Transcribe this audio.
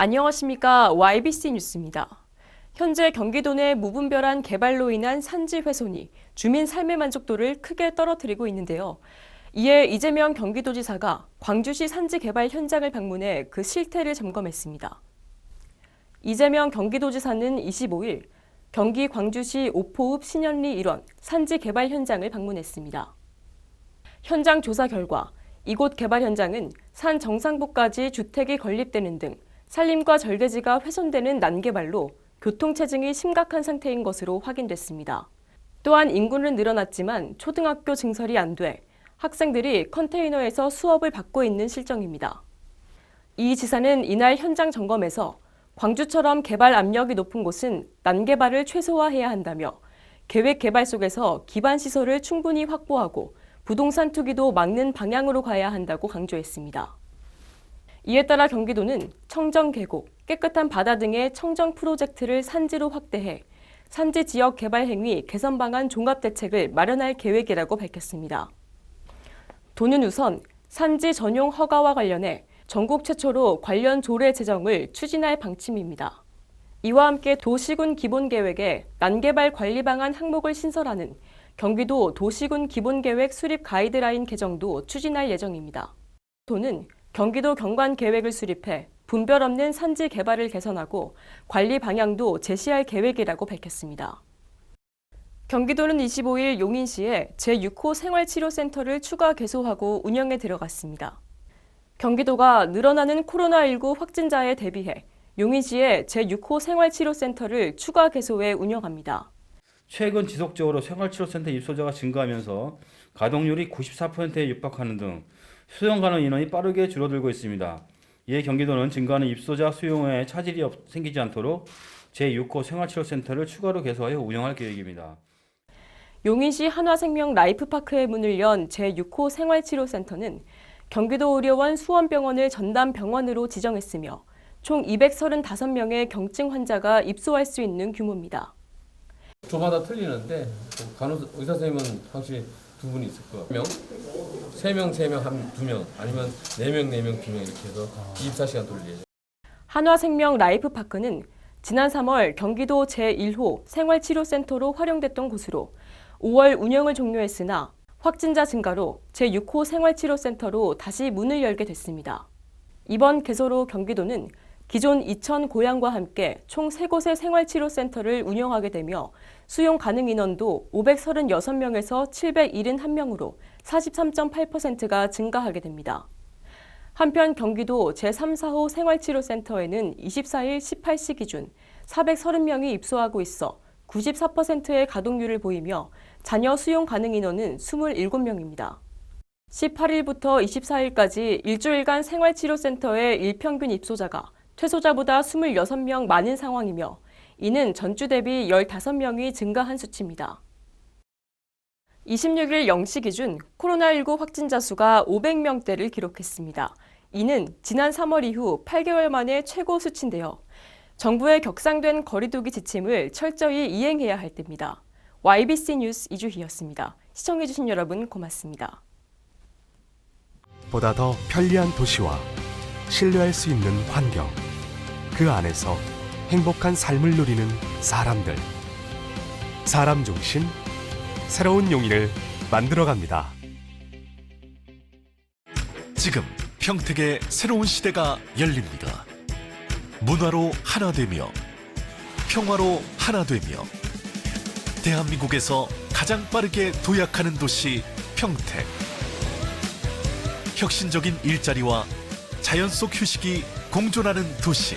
안녕하십니까. YBC 뉴스입니다. 현재 경기도 내 무분별한 개발로 인한 산지 훼손이 주민 삶의 만족도를 크게 떨어뜨리고 있는데요. 이에 이재명 경기도지사가 광주시 산지 개발 현장을 방문해 그 실태를 점검했습니다. 이재명 경기도지사는 25일 경기 광주시 오포읍 신현리 일원 산지 개발 현장을 방문했습니다. 현장 조사 결과 이곳 개발 현장은 산 정상부까지 주택이 건립되는 등 산림과 절대지가 훼손되는 난개발로 교통체증이 심각한 상태인 것으로 확인됐습니다. 또한 인구는 늘어났지만 초등학교 증설이 안 돼 학생들이 컨테이너에서 수업을 받고 있는 실정입니다. 이 지사는 이날 현장 점검에서 광주처럼 개발 압력이 높은 곳은 난개발을 최소화해야 한다며 계획 개발 속에서 기반 시설을 충분히 확보하고 부동산 투기도 막는 방향으로 가야 한다고 강조했습니다. 이에 따라 경기도는 청정 계곡, 깨끗한 바다 등의 청정 프로젝트를 산지로 확대해 산지 지역 개발 행위 개선 방안 종합 대책을 마련할 계획이라고 밝혔습니다. 도는 우선 산지 전용 허가와 관련해 전국 최초로 관련 조례 제정을 추진할 방침입니다. 이와 함께 도시군 기본계획에 난개발 관리 방안 항목을 신설하는 경기도 도시군 기본계획 수립 가이드라인 개정도 추진할 예정입니다. 도는 경기도 경관 계획을 수립해 분별 없는 산지 개발을 개선하고 관리 방향도 제시할 계획이라고 밝혔습니다. 경기도는 25일 용인시에 제6호 생활치료센터를 추가 개소하고 운영에 들어갔습니다. 경기도가 늘어나는 코로나19 확진자에 대비해 용인시에 제6호 생활치료센터를 추가 개소해 운영합니다. 최근 지속적으로 생활치료센터 입소자가 증가하면서 가동률이 94%에 육박하는 등 수용 가능 인원이 빠르게 줄어들고 있습니다. 이에 경기도는 증가하는 입소자 수용에 차질이 없- 생기지 않도록 제6호 생활치료센터를 추가로 개소하여 운영할 계획입니다. 용인시 한화생명 라이프파크의 문을 연 제6호 생활치료센터는 경기도 의료원 수원병원을 전담 병원으로 지정했으며 총 235명의 경증 환자가 입소할 수 있는 규모입니다. 조마다 틀리는데 그 간호사 의사 선생님은 확실히 두 분이 있을 거예요. 명, 세 명, 세 명, 한 두 명, 아니면 네 명, 네 명, 두 명 이렇게 해서 24시간 돌릴 예정. 한화생명 라이프파크는 지난 3월 경기도 제1호 생활치료센터로 활용됐던 곳으로 5월 운영을 종료했으나 확진자 증가로 제6호 생활치료센터로 다시 문을 열게 됐습니다. 이번 개소로 경기도는 기존 이천 고향과 함께 총 3곳의 생활치료센터를 운영하게 되며 수용 가능 인원도 536명에서 771명으로 43.8%가 증가하게 됩니다. 한편 경기도 제3, 4호 생활치료센터에는 24일 18시 기준 430명이 입소하고 있어 94%의 가동률을 보이며 자녀 수용 가능 인원은 27명입니다. 18일부터 24일까지 일주일간 생활치료센터의 일평균 입소자가 퇴소자보다 26명 많은 상황이며 이는 전주 대비 15명이 증가한 수치입니다. 26일 0시 기준 코로나19 확진자 수가 500명대를 기록했습니다. 이는 지난 3월 이후 8개월 만에 최고 수치인데요. 정부의 격상된 거리두기 지침을 철저히 이행해야 할 때입니다. YBC 뉴스 이주희였습니다. 시청해주신 여러분 고맙습니다. 보다 더 편리한 도시와 신뢰할 수 있는 환경, 그 안에서 행복한 삶을 누리는 사람들. 사람 중심, 새로운 용인을 만들어갑니다. 지금 평택의 새로운 시대가 열립니다. 문화로 하나 되며 평화로 하나 되며 대한민국에서 가장 빠르게 도약하는 도시 평택. 혁신적인 일자리와 자연 속 휴식이 공존하는 도시.